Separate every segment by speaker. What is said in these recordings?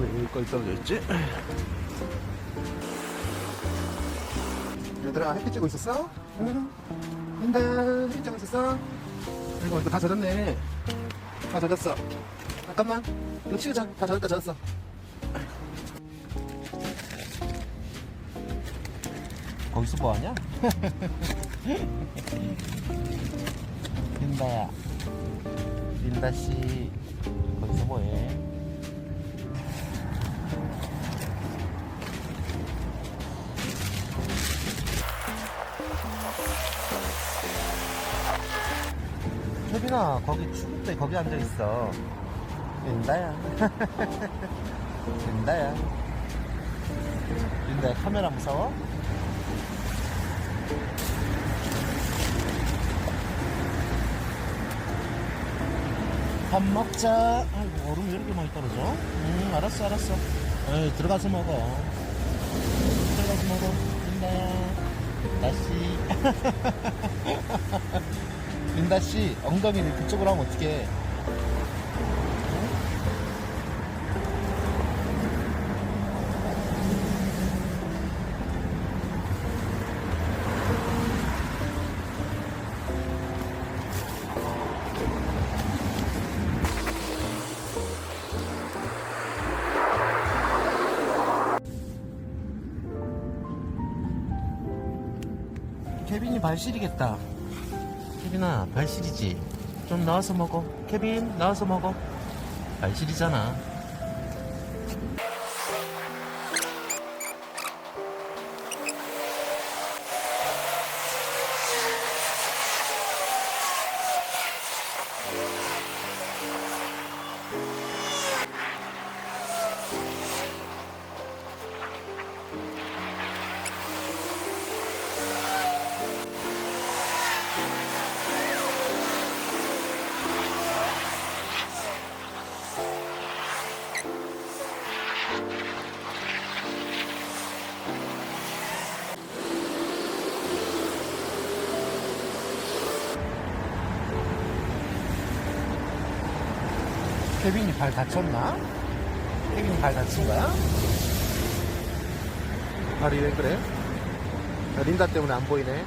Speaker 1: 왜 여기까지 떨어져 있지? 얘들아 햇빛 쬐고 있었어? 응? 민다 햇빛 쬐고 있었어? 이거 이거 다 젖었네 다 젖었어 잠깐만 이거 치우자 다 젖었다 젖었어 거기서 뭐하냐? 민다야 민다씨 거기서 뭐해? 혜빈아 거기 추운데 거기 앉아있어. 민다야. 민다야. 민다야 카메라 무서워? 밥 먹자. 아이고 얼음 왜 이렇게 많이 떨어져? 응 알았어 알았어. 에이 들어가서 먹어. 들어가서 먹어 민다야. 다시 민다 씨 엉덩이를 그쪽으로 하면 어떡해? 케빈이 발실이겠다 케빈아 발실이지. 좀 나와서 먹어. 케빈 나와서 먹어. 발실이잖아 케빈이 발 다쳤나? 케빈이 발 다친 거야? 발이 왜 그래? 야, 린다 때문에 안 보이네.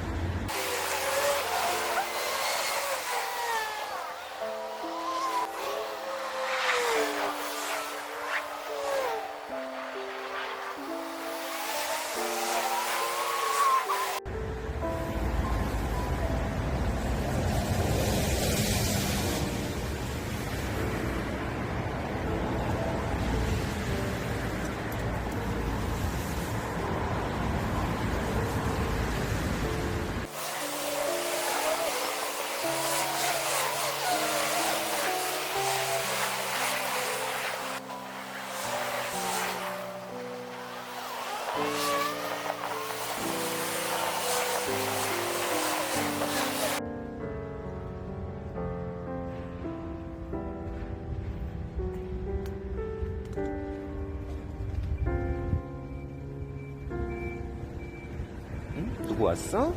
Speaker 1: 누구 왔어?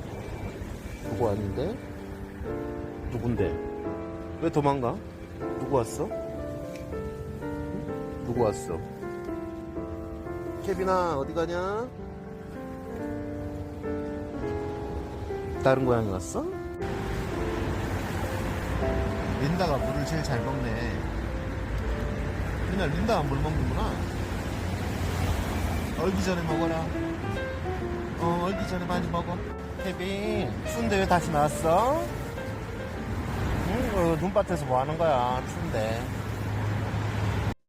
Speaker 1: 누구 왔는데? 누군데? 왜 도망가? 누구 왔어? 응? 누구 왔어? 케빈아 어디 가냐? 다른 고양이 왔어? 린다가 물을 제일 잘 먹네. 그냥 린다가 물 먹는구나. 얼기 전에 먹어라. 어, 얼기 전에 많이 먹어. 케빈, 추운데 왜 다시 나왔어? 응? 어, 눈밭에서 뭐 하는 거야, 추운데.